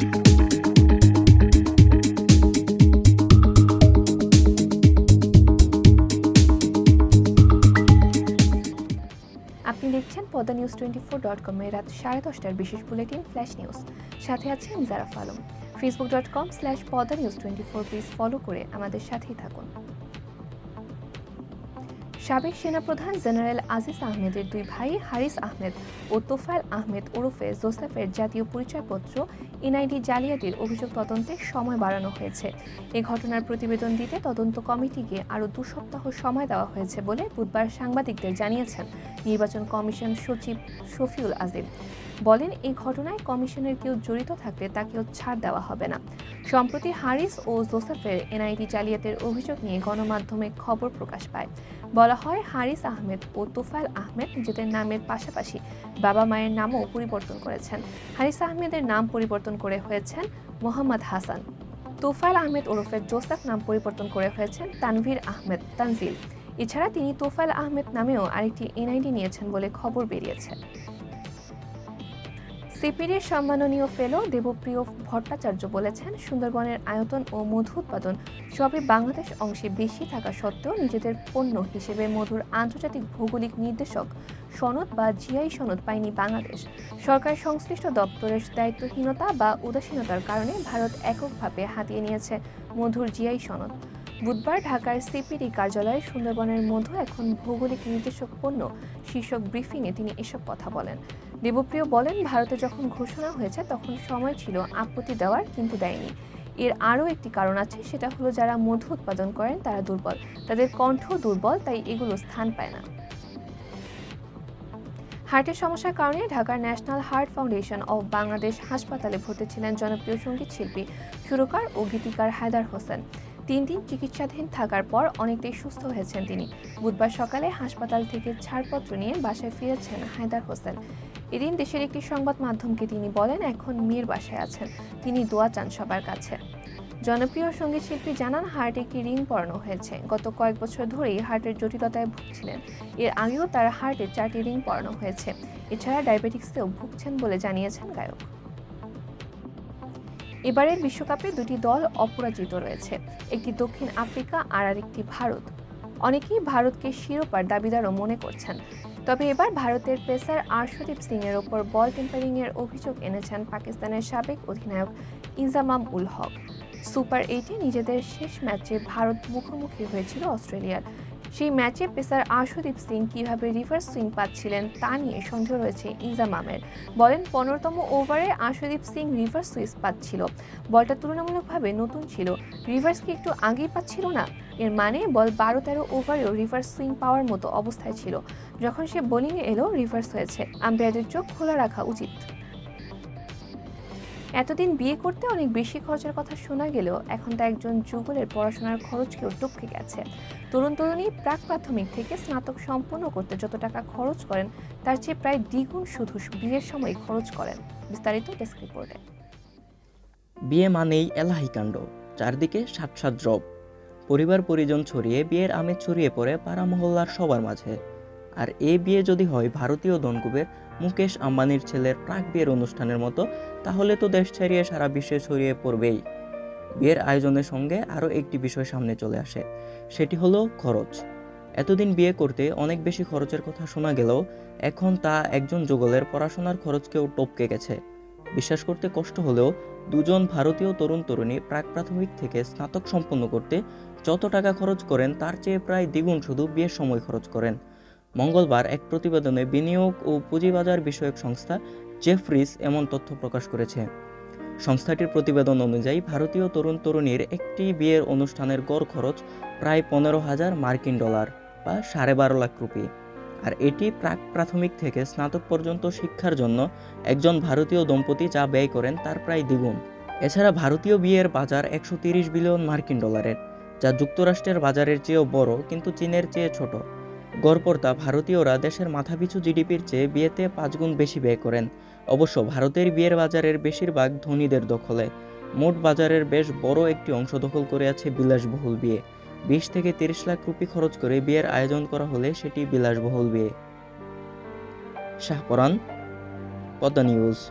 আপনি দেখছেন পদা নিউজ টোয়েন্টি ফোর ডট কমের রাত সাড়ে দশটার বিশেষ বুলেটিন ফ্ল্যাশ নিউজ। সাথে আছেন Zaraf Alam. Facebook dot com slash Padma news twenty four please follow করে আমাদের সাথেই থাকুন। সাবেক সেনাপ্রধান জেনারেল আজিজ আহমেদের দুই ভাই হারিস আহমেদ ও তোফায়েল আহমেদ ওরফে জোসেফের জাতীয় পরিচয়পত্র এনআইডি জালিয়াতির অভিযোগ তদন্তে সময় বাড়ানো হয়েছে। এ ঘটনার প্রতিবেদন দিতে তদন্ত কমিটিকে আরও দু সপ্তাহ সময় দেওয়া হয়েছে বলে বুধবার সাংবাদিকদের জানিয়েছেন নির্বাচন কমিশন সচিব শফিউল আজিম। বলেন এই ঘটনায় কমিশনের কেউ জড়িত থাকলে তাকেও ছাড় দেওয়া হবে না। সম্প্রতি হারিস ও জোসেফের এনআইডি জালিয়াতের অভিযোগ নিয়ে গণমাধ্যমে খবর প্রকাশ পায়। বলা হয় হারিস আহমেদ ও তোফায়েল আহমেদ নিজেদের নামের পাশাপাশি বাবা মায়ের নামও পরিবর্তন করেছেন। হারিস আহমেদের নাম পরিবর্তন করে হয়েছেন মোহাম্মদ হাসান। তোফায়েল আহমেদ ওরফে জোসেফ নাম পরিবর্তন করে হয়েছেন তানভীর আহমেদ তানজিল। এছাড়া তিনি তোফায়েল আহমেদ নামেও আরেকটি এনআইডি নিয়েছেন বলে খবর বেরিয়েছে। সিপিডির সম্মাননীয় ফেলো দেবপ্রিয় ভট্টাচার্য বলেছেন, সুন্দরবনের আয়তন ও মধু উৎপাদন সবই বাংলাদেশ অংশে বেশি থাকা সত্ত্বেও নিজেদের পণ্য হিসেবে মধুর আন্তর্জাতিক ভৌগোলিক নির্দেশক সনদ বা জিআই সনদ পায়নি বাংলাদেশ। সরকার সংশ্লিষ্ট দপ্তরের দায়িত্বহীনতা বা উদাসীনতার কারণে ভারত এককভাবে হাতিয়ে নিয়েছে মধুর জিআই সনদ। বুধবার ঢাকার সিপিডি কার্যালয়ে সুন্দরবনের মধু এখন ভৌগোলিক নির্দেশক পণ্য শীর্ষক ব্রিফিংয়ে তিনি এসব কথা বলেন। দেবপ্রিয় বলেন, ভারতে যখন ঘোষণা হয়েছে তখন সময় ছিল আপত্তি দেওয়ার কিন্তু দেয়নি। এর আরও একটি কারণ আছে, সেটা হলো যারা মধু উৎপাদন করেন তারা দুর্বল। তাদের কণ্ঠ দুর্বল, তাই এগুলো স্থান পায় না। হার্টের সমস্যার কারণে ঢাকার national heart foundation of Bangladesh হাসপাতালে ভর্তি ছিলেন জনপ্রিয় সংগীত শিল্পী সুরকার ও গীতিকার হায়দার হোসেন। তিন দিন চিকিৎসাধীন থাকার পর অনেকটাই সুস্থ হয়েছেন তিনি। বুধবার সকালে হাসপাতাল থেকে ছাড়পত্র নিয়ে বাসায় ফিরেছেন হায়দার হোসেন। এদিন দেশের একটি সংবাদ মাধ্যমকে তিনি বলেন, এখন মেয়ের বাসায় আছেন। তিনি দোয়া চান সবার কাছে। জনপ্রিয় সংগীত শিল্পী জানান, হার্টে একটি রিং পরানো হয়েছে। গত কয়েক বছর ধরেই হার্টের জটিলতায় ভুগছিলেন। এর আগেও তার হার্টে চারটি রিং পরানো হয়েছে। এছাড়া ডায়াবেটিক্সেও ভুগছেন বলে জানিয়েছেন গায়ক। এবারের বিশ্বকাপে দুটি দল অপরাজিত রয়েছে, একটি দক্ষিণ আফ্রিকা আর আরেকটি ভারত। অনেকেই ভারতকে শিরোপার দাবিদারও মনে করছেন। তবে এবার ভারতের পেসার আর্শদীপ সিং এর ওপর বল টেম্পারিং এর অভিযোগ এনেছেন পাকিস্তানের সাবেক অধিনায়ক ইনজামাম উল হক। সুপার এইটে নিজেদের শেষ ম্যাচে ভারত মুখোমুখি হয়েছিল অস্ট্রেলিয়ার। সেই ম্যাচে পেসার আশুদীপ সিং কীভাবে রিভার্স সুইং পাচ্ছিলেন তা নিয়ে সন্দেহ রয়েছে ইনজামামের বলেন, পনেরোতম ওভারে আশুদীপ সিং রিভার্স সুইচ পাচ্ছিল। বলটা তুলনামূলকভাবে নতুন ছিল। রিভার্স কি একটু আগেই পাচ্ছিল না? এর মানে বল বারো তেরো ওভারেও রিভার্স সুইং পাওয়ার মতো অবস্থায় ছিল। যখন সে বোলিংয়ে এলো, রিভার্স হয়েছে। আম্পায়ারদের চোখ খোলা রাখা উচিত। এতদিন বিয়ে করতে অনেক বেশি খরচের কথা শোনা গেলেও এখন তা একজন যুগলের পড়াশোনার খরচকেও টপকে গেছে। তরুণ তরুণী প্রাক প্রাথমিক থেকে স্নাতক সম্পূর্ণ করতে যত টাকা খরচ করেন, তার চেয়ে প্রায় দ্বিগুণ শুধু বিয়ের সময় খরচ করেন। বিস্তারিত ডেস্ক রিপোর্টে। বিয়ে মানেই এলাহি কাণ্ড, চারদিকে সাত সাত দ্রব পরিবার পরিজন ছড়িয়ে বিয়ের আমেজ ছড়িয়ে পড়ে পাড়া মহল্লার সবার মাঝে। আর এ বিয়ে যদি হয় ভারতীয় দনকুবের মুকেশ আম্বানির ছেলের প্রাক বিয়ের অনুষ্ঠানের মতো, তাহলে তো দেশ ছাড়িয়ে সারা বিশ্বে ছড়িয়ে পড়বেই। বিয়ের আয়োজনের সঙ্গে আরও একটি বিষয় সামনে চলে আসে, সেটি হলো খরচ। এতদিন বিয়ে করতে অনেক বেশি খরচের কথা শোনা গেলেও, এখন তা একজন যুগলের পড়াশোনার খরচকেও টপকে গেছে। বিশ্বাস করতে কষ্ট হলেও, দুজন ভারতীয় তরুণ তরুণী প্রাক প্রাথমিক থেকে স্নাতক সম্পন্ন করতে যত টাকা খরচ করেন তার চেয়ে প্রায় দ্বিগুণ শুধু বিয়ের সময় খরচ করেন। মঙ্গলবার এক প্রতিবেদনে বিনিয়োগ ও পুঁজিবাজার বিষয়ক সংস্থা জেফরিস এমন তথ্য প্রকাশ করেছে। সংস্থাটির প্রতিবেদন অনুযায়ী, ভারতীয় তরুণ তরুণীর একটি বিয়ের অনুষ্ঠানের গড় খরচ প্রায় পনেরো হাজার মার্কিন ডলার বা সাড়ে বারো লাখ রুপি। আর এটি প্রাক প্রাথমিক থেকে স্নাতক পর্যন্ত শিক্ষার জন্য একজন ভারতীয় দম্পতি যা ব্যয় করেন তার প্রায় দ্বিগুণ। এছাড়া ভারতীয় বিয়ের বাজার একশো বিলিয়ন মার্কিন ডলারের, যা যুক্তরাষ্ট্রের বাজারের চেয়েও বড়, কিন্তু চীনের চেয়ে ছোট। গড়পড়তা ভারতীয়রা দেশের মাথাপিছু জিডিপির চেয়ে বিয়েতে পাঁচগুণ বেশি ব্যয় করেন। অবশ্য ভারতের বিয়ের বাজারের বেশিরভাগ ধনীদের দখলে। মোট বাজারের বেশ বড় একটি অংশ দখল করে আছে বিলাসবহুল বিয়ে। বিশ থেকে তিরিশ লাখ রুপি খরচ করে বিয়ের আয়োজন করা হলে সেটি বিলাসবহুল বিয়ে। শাহপরান পদ্মা নিউজ।